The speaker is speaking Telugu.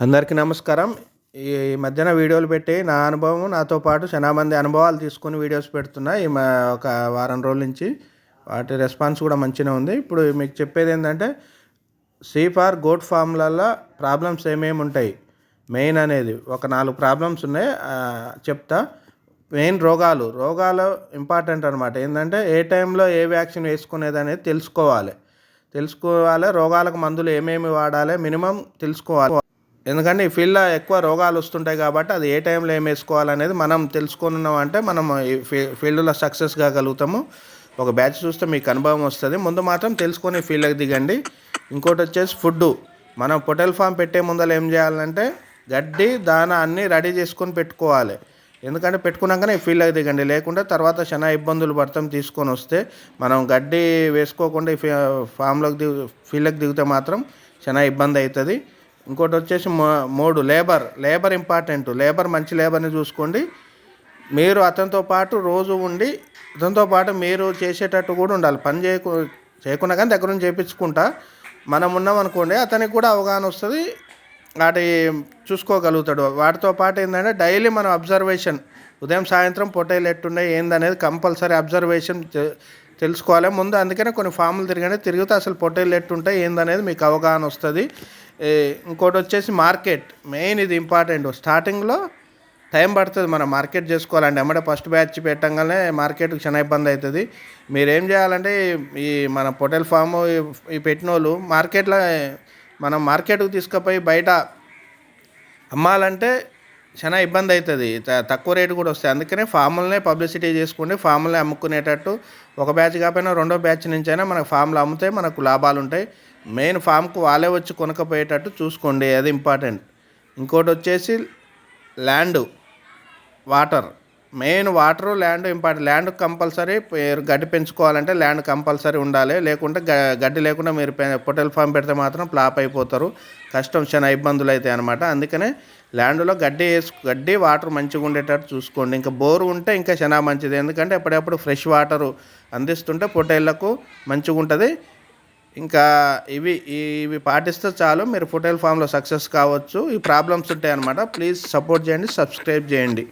అందరికీ నమస్కారం. ఈ మధ్యన వీడియోలు పెట్టి నా అనుభవం నాతో పాటు చాలామంది అనుభవాలు తీసుకుని వీడియోస్ పెడుతున్నా ఈ ఒక వారం రోజుల నుంచి. వాటి రెస్పాన్స్ కూడా మంచిగా ఉంది. ఇప్పుడు మీకు చెప్పేది ఏంటంటే సీఫార్ గోట్ ఫామ్లలో ప్రాబ్లమ్స్ ఏమేమి ఉంటాయి? మెయిన్ అనేది ఒక నాలుగు ప్రాబ్లమ్స్ ఉన్నాయి. చెప్తా. మెయిన్ రోగాలు. రోగాలు ఇంపార్టెంట్ అనమాట ఏంటంటే ఏ టైంలో ఏ వ్యాక్సిన్ వేసుకునేది అనేది తెలుసుకోవాలి. తెలుసుకోవాలి. రోగాలకు మందులు ఏమేమి వాడాలి? మినిమం తెలుసుకోవాలి. ఎందుకంటే ఈ ఫీల్డ్లో ఎక్కువ రోగాలు వస్తుంటాయి కాబట్టి అది ఏ టైంలో ఏం వేసుకోవాలనేది మనం తెలుసుకున్నాం అంటే మనం ఈ ఫీ- ఫీల్డ్లో సక్సెస్ కాగలుగుతాము. ఒక బ్యాచ్ చూస్తే మీకు అనుభవం వస్తుంది. ముందు మాత్రం తెలుసుకొని ఫీల్డ్కి దిగండి. ఇంకోటి వచ్చేసి ఫుడ్ మనం పొటల్ ఫామ్ పెట్టే ముందర ఏం చేయాలంటే గడ్డి దాన అన్నీ రెడీ చేసుకొని పెట్టుకోవాలి. ఎందుకంటే పెట్టుకున్నాకనే ఫీల్డ్కి దిగండి. లేకుంటే తర్వాత చాలా ఇబ్బందులు పడతాం తీసుకొని వస్తే మనం గడ్డి వేసుకోకుండా ఈ ఫీ- ఫామ్లోకి దిగు ఫీల్డ్కి దిగితే మాత్రం చాలా ఇబ్బంది అవుతుంది. ఇంకోటి వచ్చేసి మూడు లేబర్ లేబర్ ఇంపార్టెంట్. లేబర్ మంచి లేబర్ని చూసుకోండి. మీరు అతనితో పాటు రోజు ఉండి అతనితో పాటు మీరు చేసేటట్టు కూడా ఉండాలి. పని చేయకు చేయకుండా కానీ దగ్గర నుంచి చేయించుకుంటా మనం ఉన్నాం అనుకోండి అతనికి కూడా అవగాహన వస్తుంది. వాటి చూసుకోగలుగుతాడు. వాటితో పాటు ఏంటంటే డైలీ మనం అబ్జర్వేషన్ ఉదయం సాయంత్రం పొట్టేలు ఎట్టున్నాయి ఏందనేది కంపల్సరీ అబ్జర్వేషన్ తెలుసుకోవాలి. ముందు అందుకనే కొన్ని ఫాములు తిరిగండి తిరిగితే అసలు పొట్టేలు ఎట్టుంటాయి ఏందనేది మీకు అవగాహన వస్తుంది. ఇంకోటి వచ్చేసి మార్కెట్. మెయిన్ ఇది ఇంపార్టెంట్. స్టార్టింగ్లో టైం పడుతుంది మనం మార్కెట్ చేసుకోవాలండి అమ్మడే ఫస్ట్ బ్యాచ్ పెట్టంగానే మార్కెట్కి చాలా ఇబ్బంది అవుతుంది మీరేం చేయాలంటే ఈ మన పొటెల్ ఫామ్ ఈ పెట్టిన వాళ్ళు మార్కెట్లో మనం మార్కెట్కి తీసుకుపోయి బయట అమ్మాలంటే చాలా ఇబ్బంది అవుతుంది. త- తక్కువ రేటు కూడా వస్తాయి. అందుకనే ఫామ్లనే పబ్లిసిటీ చేసుకుని ఫాములనే అమ్ముకునేటట్టు ఒక బ్యాచ్ కాకపోయినా రెండో బ్యాచ్ నుంచి అయినా మనకు ఫామ్లు అమ్మితే మనకు లాభాలు ఉంటాయి. మెయిన్ ఫామ్కు వాళ్ళే వచ్చి కొనకపోయేటట్టు చూసుకోండి. అది ఇంపార్టెంట్. ఇంకోటి వచ్చేసి land water. Main water land important land compulsory మీరు గడ్డి పెంచుకోవాలంటే ల్యాండ్ కంపల్సరీ ఉండాలి. లేకుంటే గడ్డి లేకుండా మీరు పె- ఫామ్ పెడితే మాత్రం ఫ్లాప్ అయిపోతారు. కష్టం చాలా ఇబ్బందులు అవుతాయి అనమాట అందుకనే ల్యాండ్లో గడ్డి వేసు గడ్డి వాటర్ మంచిగా ఉండేటట్టు చూసుకోండి. ఇంకా బోరు ఉంటే ఇంకా చాలా మంచిది. ఎందుకంటే అప్పుడప్పుడు ఫ్రెష్ వాటర్ అందిస్తుంటే పొట్టేళ్ళకు మంచిగా ఉంటుంది. ఇంకా ఇవి ఇవి పాటిస్తే చాలు మీరు ఫోటోల్ ఫామ్లో సక్సెస్ కావచ్చు. ఈ ప్రాబ్లమ్స్ ఉంటాయి అనమాట ప్లీజ్ సపోర్ట్ చేయండి సబ్స్క్రైబ్ చేయండి.